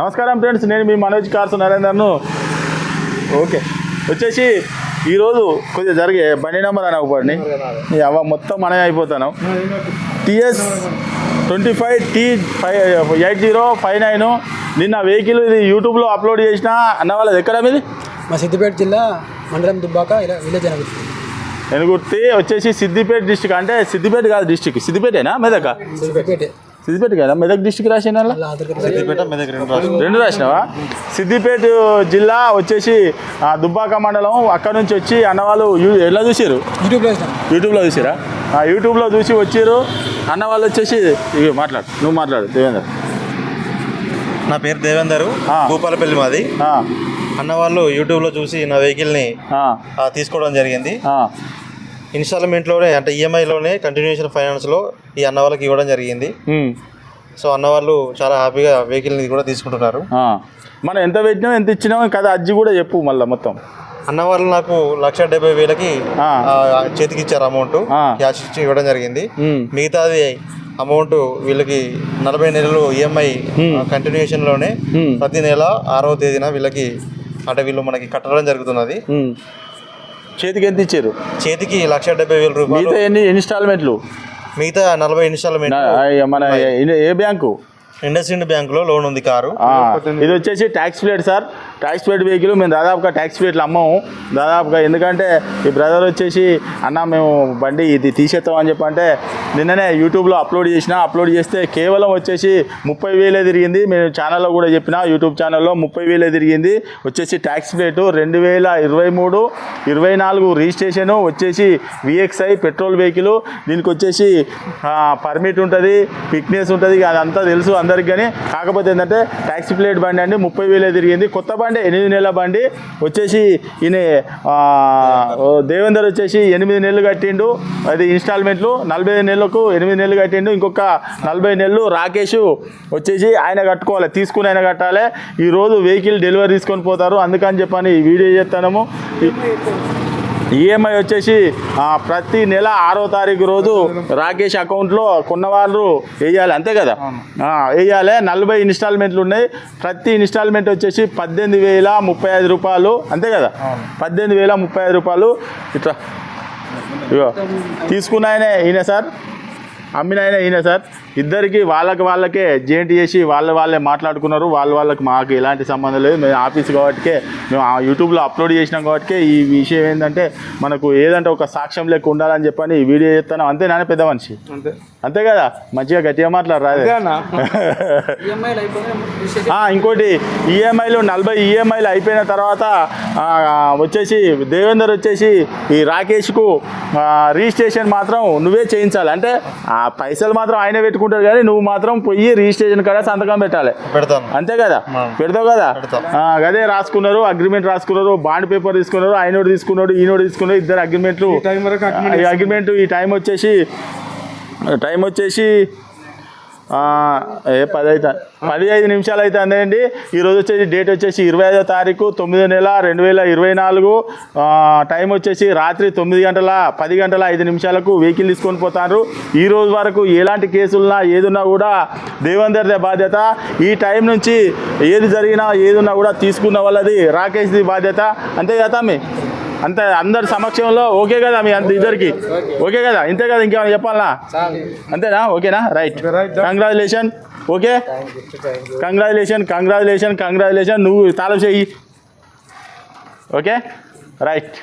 నమస్కారం ఫ్రెండ్స్ నేను మీ మనోజ్ కార్స్ నరేందర్ను. ఓకే వచ్చేసి ఈరోజు కొద్దిగా జరిగే బండి నెంబర్ అని ఒకటి. నీ అవ్వ మొత్తం మనమే అయిపోతాను. TS twenty five T five eight zero five nine. నిన్న వెహికల్ ఇది యూట్యూబ్లో అప్లోడ్ చేసిన అన్న వాళ్ళది ఎక్కడ మీది? మా సిద్దిపేట జిల్లా మండలం దుబ్బాక విలేజ్ ఎనుగుర్తి వచ్చేసి సిద్దిపేట డిస్టిక్ అంటే సిద్దిపేట కాదు డిస్టిక్ సిద్దిపేటేనా? మెదక? సిద్దిపేట. సిద్దిపేట కదా మెదక్ డిస్టిక్ రాసిన అలా ఆధార్ కార్డు రెండు రాసినావా? సిద్దిపేట జిల్లా వచ్చేసి ఆ, దుబ్బాక మండలం అక్కడ నుంచి వచ్చి అన్నవాళ్ళు ఎలా చూసారు యూట్యూబ్లో చూసిరా ఆ, యూట్యూబ్లో చూసి వచ్చారు అన్న వాళ్ళు వచ్చేసి ఇవి మాట్లాడు నువ్వు మాట్లాడు దేవేందర్. నా పేరు దేవేందర్. భూపాలపల్లి మాది. ఆ, అన్న వాళ్ళు యూట్యూబ్లో చూసి నా వెహికల్ని తీసుకోవడం జరిగింది. ఆ, ఇన్స్టాల్మెంట్లోనే అంటే ఈఎంఐలోనే కంటిన్యూషన్ ఫైనాన్స్లో ఈ అన్న వాళ్ళకి ఇవ్వడం జరిగింది. సో అన్న వాళ్ళు చాలా హ్యాపీగా వెహికల్ని కూడా తీసుకుంటున్నారు. మనం ఎంత పెట్టినాం ఎంత ఇచ్చినాం కదా అజ్జి కూడా చెప్పు మళ్ళీ మొత్తం. అన్న వాళ్ళు నాకు లక్ష డెబ్బై వేలకి చేతికి ఇచ్చారు అమౌంట్. క్యాష్ ఇచ్చి ఇవ్వడం జరిగింది. మిగతాది అమౌంట్ వీళ్ళకి నలభై నెలలు ఈఎంఐ Hmm. కంటిన్యూషన్లోనే ప్రతి నెల ఆరవ తేదీన వీళ్ళకి అంటే వీళ్ళు మనకి కట్టడం జరుగుతున్నది. చేతికి ఎంత ఇచ్చారు? చేతికి లక్ష డెబ్బై వేల రూపాయలు. మిగతా ఎన్ని ఇన్స్టాల్మెంట్లు? మిగతా నలభై ఇన్స్టాల్మెంట్ నా- ఆ, మన ఏ- ఏ బ్యాంకు? ఇండస్ ఇండ్ బ్యాంకులో లోన్ ఉంది కారు. ఇది వచ్చేసి tax plate sir. Tax plate vehicle మేము దాదాపుగా ట్యాక్స్ ప్లేట్లు అమ్మము. దాదాపుగా ఎందుకంటే ఈ బ్రదర్ వచ్చేసి అన్న మేము బండి ఇది తీసేస్తాం అని చెప్పంటే నిన్ననే యూట్యూబ్లో అప్లోడ్ చేసిన అప్లోడ్ చేస్తే కేవలం వచ్చేసి ముప్పై వేలే తిరిగింది. మేము ఛానల్లో కూడా చెప్పిన యూట్యూబ్ ఛానల్లో ముప్పై వేలే తిరిగింది. వచ్చేసి ట్యాక్స్ ప్లేటు రెండు వేల ఇరవై మూడు ఇరవై నాలుగు రిజిస్ట్రేషను వచ్చేసి విఎక్స్ఐ పెట్రోల్ వెహికల్. దీనికి వచ్చేసి పర్మిట్ ఉంటుంది ఫిట్నెస్ ఉంటుంది అదంతా తెలుసు అందరికి కానీ కాకపోతే ఏంటంటే ట్యాక్సీ ప్లేట్ బండి అండి ముప్పై వేలే తిరిగింది. కొత్త బండి ఎనిమిది నెలల బండి వచ్చేసి ఈయన దేవేందర్ వచ్చేసి ఎనిమిది నెలలు కట్టిండు. అది ఇన్స్టాల్మెంట్లు నలభై నెలలకు ఎనిమిది నెలలు కట్టిండు. ఇంకొక నలభై నెలలు రాకేష్ వచ్చేసి ఆయన కట్టుకోవాలి తీసుకుని ఆయన కట్టాలి. ఈరోజు వెహికల్ డెలివరీ తీసుకొని పోతారు. అందుకని చెప్పని ఈ వీడియో చేస్తాము ఈఎంఐ వచ్చేసి ఆ, ప్రతి నెల ఆరో తారీఖు రోజు రాకేష్ అకౌంట్లో కొన్నవాళ్ళు వేయాలి అంతే కదా? వేయాలి. నలభై ఇన్స్టాల్మెంట్లు ఉన్నాయి. ప్రతి ఇన్స్టాల్మెంట్ వచ్చేసి పద్దెనిమిది వేల ముప్పై ఐదు రూపాయలు అంతే కదా? పద్దెనిమిది వేల ముప్పై ఐదు రూపాయలు. ఇట్లా. ఇగో తీసుకున్న ఆయనే ఈయన సార్? అమ్మిన ఆయన ఈయన సార్? ఇద్దరికి వాళ్ళకి వాళ్ళకే జేంట్ చేసి వాళ్ళ వాళ్ళే మాట్లాడుకున్నారు. వాళ్ళ వాళ్ళకి మాకు ఎలాంటి సంబంధం లేదు. మేము ఆఫీస్ కాబట్టికే మేము ఆ యూట్యూబ్లో అప్లోడ్ చేసినాం కాబట్టి ఈ విషయం ఏంటంటే మనకు ఏదంటే ఒక సాక్ష్యం లెక్క ఉండాలని చెప్పని ఈ వీడియో చేస్తాను అంతే నాన్న పెద్ద మనిషి? అంతే. అంతే కదా? మంచిగా గట్టిగా మాట్లాడరాదే ఇంకోటి ఈఎంఐలు నలభై ఈఎంఐలు అయిపోయిన తర్వాత వచ్చేసి దేవేందర్ వచ్చేసి ఈ రాకేష్కు రిజిస్ట్రేషన్ మాత్రం నువ్వే చేయించాలి. అంటే ఆ పైసలు మాత్రం ఆయనే పెట్టుకుంటారు కానీ నువ్వు మాత్రం పోయి రిజిస్ట్రేషన్ కాడ సంతకం పెట్టాలి. పెడతాను. అంతే కదా. పెడతావు కదా? అదే రాసుకున్నారు అగ్రిమెంట్ రాసుకున్నారు బాండ్ పేపర్ తీసుకున్నారు ఆయనోడు తీసుకున్నాడు ఈనోడు తీసుకున్నారు ఇద్దరు అగ్రిమెంట్లు. అగ్రిమెంట్ ఈ టైం వచ్చేసి టైం వచ్చేసి ఏ పది అయితే పది ఐదు నిమిషాలు అయితే అందండి ఈరోజు వచ్చేసి డేట్ వచ్చేసి ఇరవై ఐదో తారీఖు తొమ్మిదో నెల రెండు వేల ఇరవై నాలుగు. టైం వచ్చేసి రాత్రి తొమ్మిది గంటల పది గంటల ఐదు నిమిషాలకు వెహికల్ తీసుకొని పోతారు ఈ రోజు వరకు ఎలాంటి కేసులున్నా ఏదున్నా కూడా దేవేందర్దే బాధ్యత. ఈ టైం నుంచి ఏది జరిగినా ఏదున్నా కూడా తీసుకున్న వాళ్ళది రాకేష్ది బాధ్యత. అంతే కదా మీ అంతే అందరి సమక్షంలో ఓకే కదా మీ అంత ఇద్దరికి? ఓకే కదా? ఇంతే కదా ఇంకేమైనా చెప్పాలనా అంతేనా? ఓకేనా? Right. Congratulation okay? Congratulation congratulation congratulation నువ్వు తాళం చెయ్యి. ఓకే? రైట్.